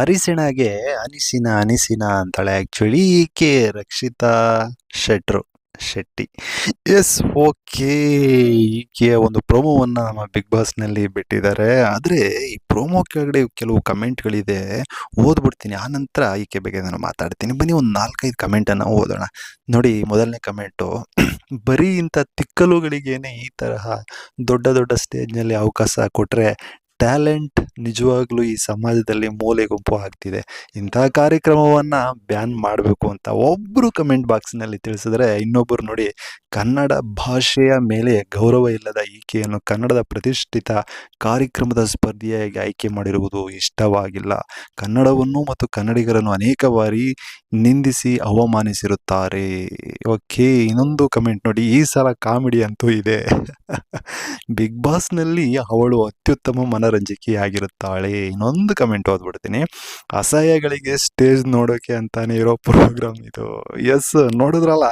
ಅರಿಸಿಣಗೆ ಅನಿಸಿನ ಅನಿಸಿನ ಅಂತಾಳೆ. ಆ್ಯಕ್ಚುಲಿ ಈಕೆ ರಕ್ಷಿತಾ ಶೆಟ್ರು, ಶೆಟ್ಟಿ. S, okay. ಈಕೆಯ ಒಂದು ಪ್ರೋಮೋವನ್ನು ನಮ್ಮ ಬಿಗ್ ಬಾಸ್ನಲ್ಲಿ ಬಿಟ್ಟಿದ್ದಾರೆ. ಆದರೆ ಈ ಪ್ರೋಮೋ ಕೆಳಗಡೆ ಕೆಲವು ಕಮೆಂಟ್ಗಳಿದೆ. ಓದ್ಬಿಡ್ತೀನಿ. ಆ ನಂತರ ಈಕೆ ಬಗ್ಗೆ ನಾನು ಮಾತಾಡ್ತೀನಿ. ಬನ್ನಿ ಒಂದು ನಾಲ್ಕೈದು ಕಮೆಂಟನ್ನು ಓದೋಣ. ನೋಡಿ, ಮೊದಲನೇ ಕಮೆಂಟು. ಬರೀ ಇಂಥ ತಿಕ್ಕಲುಗಳಿಗೇನೆ ಈ ತರಹ ದೊಡ್ಡ ದೊಡ್ಡ ಸ್ಟೇಜ್ನಲ್ಲಿ ಅವಕಾಶ ಕೊಟ್ಟರೆ ಟ್ಯಾಲೆಂಟ್ ನಿಜವಾಗ್ಲೂ ಈ ಸಮಾಜದಲ್ಲಿ ಮೂಲೆ ಗುಂಪು ಆಗ್ತಿದೆ. ಇಂತಹ ಕಾರ್ಯಕ್ರಮವನ್ನು ಬ್ಯಾನ್ ಮಾಡಬೇಕು ಅಂತ ಒಬ್ಬರು ಕಮೆಂಟ್ ಬಾಕ್ಸ್ನಲ್ಲಿ ತಿಳಿಸಿದ್ರೆ ಇನ್ನೊಬ್ಬರು ನೋಡಿ ಕನ್ನಡ ಭಾಷೆಯ ಮೇಲೆ ಗೌರವ ಇಲ್ಲದ ಈಕೆಯನ್ನು ಕನ್ನಡದ ಪ್ರತಿಷ್ಠಿತ ಕಾರ್ಯಕ್ರಮದ ಸ್ಪರ್ಧೆಯಾಗಿ ಆಯ್ಕೆ ಮಾಡಿರುವುದು ಇಷ್ಟವಾಗಿಲ್ಲ. ಕನ್ನಡವನ್ನು ಮತ್ತು ಕನ್ನಡಿಗರನ್ನು ಅನೇಕ ಬಾರಿ ನಿಂದಿಸಿ ಅವಮಾನಿಸಿರುತ್ತಾರೆ. ಓಕೆ, ಇನ್ನೊಂದು ಕಮೆಂಟ್ ನೋಡಿ, ಈ ಸಲ ಕಾಮಿಡಿ ಅಂತೂ ಇದೆ. ಬಿಗ್ ಬಾಸ್ನಲ್ಲಿ ಅವಳು ಅತ್ಯುತ್ತಮ ಮನರಂಜಕಿಯಾಗಿರುತ್ತಾಳೆ ಇನ್ನೊಂದು ಕಮೆಂಟ್ ಓದ್ಬಿಡ್ತೀನಿ. ಅಸಹ್ಯಗಳಿಗೆ ಸ್ಟೇಜ್ ನೋಡೋಕೆ ಅಂತಾನೆ ಇರೋ ಪ್ರೋಗ್ರಾಮ್ ಇದು. ಎಸ್ ನೋಡಿದ್ರಲ್ಲ?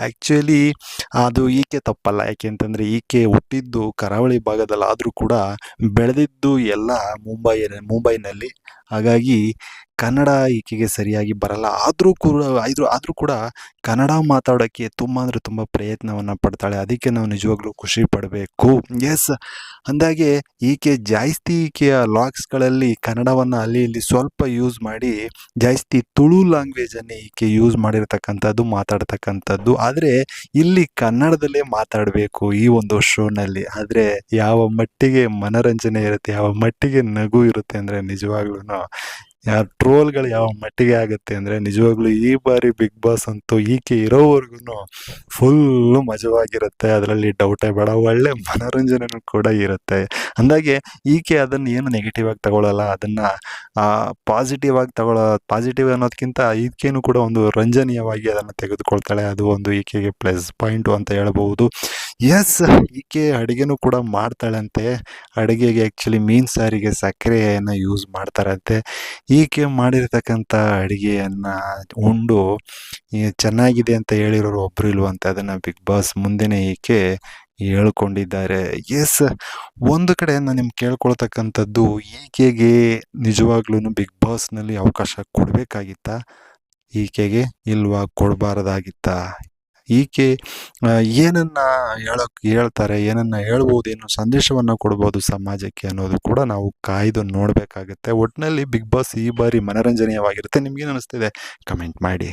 ಆ್ಯಕ್ಚುಲಿ ಅದು ಈಕೆ ತಪ್ಪಲ್ಲ. ಯಾಕೆ ಅಂತಂದರೆ, ಈಕೆ ಹುಟ್ಟಿದ್ದು ಕರಾವಳಿ ಭಾಗದಲ್ಲಿ ಆದರೂ ಕೂಡ ಬೆಳೆದಿದ್ದು ಎಲ್ಲ ಮುಂಬೈ ಮುಂಬೈನಲ್ಲಿ. ಹಾಗಾಗಿ ಕನ್ನಡ ಈಕೆಗೆ ಸರಿಯಾಗಿ ಬರಲ್ಲ. ಆದರೂ ಕೂಡ, ಆದರೂ ಆದರೂ ಕೂಡ ಕನ್ನಡ ಮಾತಾಡೋಕ್ಕೆ ತುಂಬ ಅಂದರೆ ತುಂಬ ಪ್ರಯತ್ನವನ್ನು ಪಡ್ತಾಳೆ. ಅದಕ್ಕೆ ನಾವು ನಿಜವಾಗ್ಲೂ ಖುಷಿ ಪಡಬೇಕು. ಎಸ್ ಅಂದಾಗೆ ಈಕೆ ಜಾಸ್ತಿ ಈಕೆಯ ಲಾಗ್ಸ್ಗಳಲ್ಲಿ ಕನ್ನಡವನ್ನು ಅಲ್ಲಿ ಇಲ್ಲಿ ಸ್ವಲ್ಪ ಯೂಸ್ ಮಾಡಿ ಜಾಸ್ತಿ ತುಳು ಲ್ಯಾಂಗ್ವೇಜನ್ನೇ ಈಕೆ ಯೂಸ್ ಮಾಡಿರತಕ್ಕಂಥದ್ದು, ಮಾತಾಡ್ತಕ್ಕಂಥದ್ದು. ಆದರೆ ಇಲ್ಲಿ ಕನ್ನಡದಲ್ಲೇ ಮಾತಾಡಬೇಕು ಈ ಒಂದು ಶೋನಲ್ಲಿ ಆದರೆ ಯಾವ ಮಟ್ಟಿಗೆ ಮನರಂಜನೆ ಇರುತ್ತೆ, ಯಾವ ಮಟ್ಟಿಗೆ ನಗು ಇರುತ್ತೆ ಅಂದರೆ ನಿಜವಾಗ್ಲೂ ಯಾವ ಟ್ರೋಲ್ಗಳು ಯಾವ ಮಟ್ಟಿಗೆ ಆಗುತ್ತೆ ಅಂದರೆ ನಿಜವಾಗ್ಲೂ ಈ ಬಾರಿ ಬಿಗ್ ಬಾಸ್ ಅಂತೂ ಈಕೆ ಇರೋವರೆಗೂ ಫುಲ್ಲು ಮಜವಾಗಿರುತ್ತೆ. ಅದರಲ್ಲಿ ಡೌಟೇ ಬೇಡ, ಒಳ್ಳೆ ಮನೋರಂಜನೆನೂ ಕೂಡ ಇರುತ್ತೆ. ಅಂದಾಗೆ ಈಕೆ ಅದನ್ನು ಏನು ನೆಗೆಟಿವ್ ಆಗಿ ತಗೊಳ್ಳಲ್ಲ ಅದನ್ನು ಪಾಸಿಟಿವ್ ಆಗಿ ತಗೊಳ್ಳೋ ಪಾಸಿಟಿವ್ ಅನ್ನೋದಕ್ಕಿಂತ ಈಕೆನೂ ಕೂಡ ಒಂದು ರಂಜನೀಯವಾಗಿ ಅದನ್ನು ತೆಗೆದುಕೊಳ್ತಾಳೆ. ಅದು ಒಂದು ಈಕೆಗೆ ಪ್ಲಸ್ ಪಾಯಿಂಟು ಅಂತ ಹೇಳ್ಬೋದು ಎಸ್ ಈಕೆ ಅಡುಗೆನೂ ಕೂಡ ಮಾಡ್ತಾಳಂತೆ. ಅಡುಗೆಗೆ ಆ್ಯಕ್ಚುಲಿ ಮೀನು ಸಾರಿಗೆ ಸಕ್ಕರೆಯನ್ನು ಯೂಸ್ ಮಾಡ್ತಾರಂತೆ ಈಕೆ ಮಾಡಿರ್ತಕ್ಕಂಥ ಅಡುಗೆಯನ್ನು ಉಂಡು ಚೆನ್ನಾಗಿದೆ ಅಂತ ಹೇಳಿರೋರು ಒಬ್ಬರು ಇಲ್ವಂತೆ ಅದನ್ನು ಬಿಗ್ ಬಾಸ್ ಮುಂದೆನೇ ಈಕೆ ಹೇಳ್ಕೊಂಡಿದ್ದಾರೆ. ಎಸ್ ಒಂದು ಕಡೆ ನಾನು ನಿಮ್ಗೆ ಕೇಳ್ಕೊಳ್ತಕ್ಕಂಥದ್ದು ಈಕೆಗೆ ನಿಜವಾಗ್ಲೂ ಬಿಗ್ ಬಾಸ್ನಲ್ಲಿ ಅವಕಾಶ ಕೊಡಬೇಕಾಗಿತ್ತಾ? ಈಕೆಗೆ ಇಲ್ವಾ ಕೊಡಬಾರ್ದಾಗಿತ್ತಾ? ಈಕೆ ಏನನ್ನ ಹೇಳಕ್, ಹೇಳ್ತಾರೆ, ಏನನ್ನ ಹೇಳ್ಬೋದು, ಏನು ಸಂದೇಶವನ್ನು ಕೊಡ್ಬೋದು ಸಮಾಜಕ್ಕೆ ಅನ್ನೋದು ಕೂಡ ನಾವು ಕಾಯ್ದು ನೋಡಬೇಕಾಗುತ್ತೆ. ಒಟ್ಟಿನಲ್ಲಿ ಬಿಗ್ ಬಾಸ್ ಈ ಬಾರಿ ಮನರಂಜನೀಯವಾಗಿರುತ್ತೆ. ನಿಮ್ಗೇನು ಅನಿಸ್ತಿದೆ? ಕಮೆಂಟ್ ಮಾಡಿ.